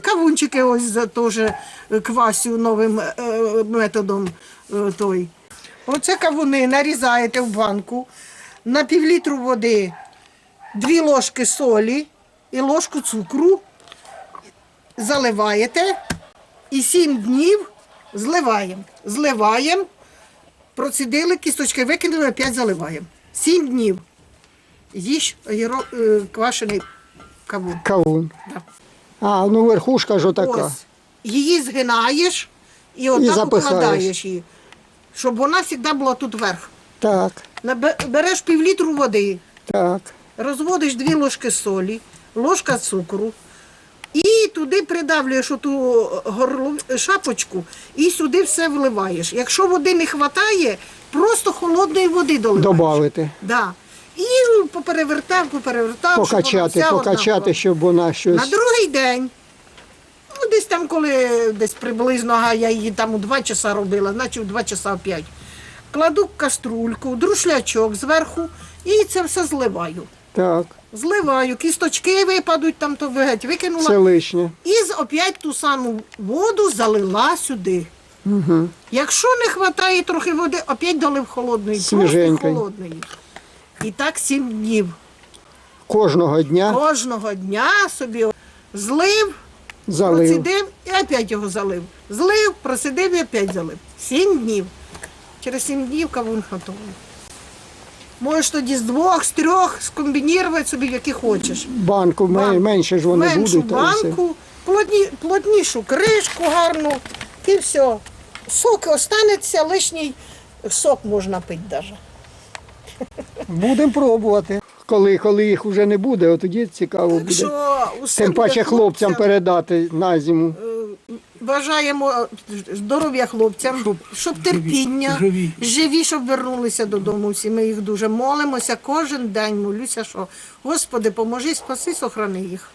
Кавунчики ось теж квасю новим е, методом е, той. Оце кавуни нарізаєте в банку на півлітру води, дві ложки солі і ложку цукру заливаєте і сім днів зливаємо. Зливаємо, процідили кісточки, викинули, опять заливаємо. Сім днів. Їж е, квашений кавун. Кавун. Да. А, ну верхушка ж отака. Ось. Її згинаєш і отак запихаєш. укладаєш її, щоб вона завжди була тут вверх. Так, Набе- Береш півлітру води, так. розводиш дві ложки солі, ложка цукру. І туди придавлюєш оту горло... шапочку і сюди все вливаєш. Якщо води не вистачає, просто холодної води доливаєш. Добавити. Да. І поперевертав, поперевертав, щоб вона Покачати, вся покачати, однакова. щоб вона На щось. другий день. Ну, десь там, коли десь приблизно, а я її там у два часа робила, значить у два часа п'ять. Кладу каструльку, друшлячок зверху і це все зливаю. Так, Зливаю, кісточки випадуть, там то геть викинула. це лишнє. І з- опять ту саму воду залила сюди. Угу. Якщо не вистачає трохи води, опять долив холодної, просто Свіженької. холодної. І так сім днів. Кожного дня Кожного дня собі злив, залив. Процідив і опять його залив. Злив, просидив і опять залив. Сім днів. Через сім днів кавун готовий. Можеш тоді з двох, з трьох скомбінувати собі, які хочеш. Банку Банку. менше ж вони Меншу будуть. та й все. банку, плотні, плотнішу кришку гарну і все. Сок останеться, лишній сок можна пити навіть. Будемо пробувати. Коли, коли їх вже не буде, от тоді цікаво буде. Якщо усе Тим буде паче хлопцям передати на зиму. Бажаємо здоров'я хлопцям, щоб, терпіння, живі. живі, щоб вернулися додому. Всі ми їх дуже молимося. Кожен день молюся, що Господи, поможи, спаси, сохрани їх.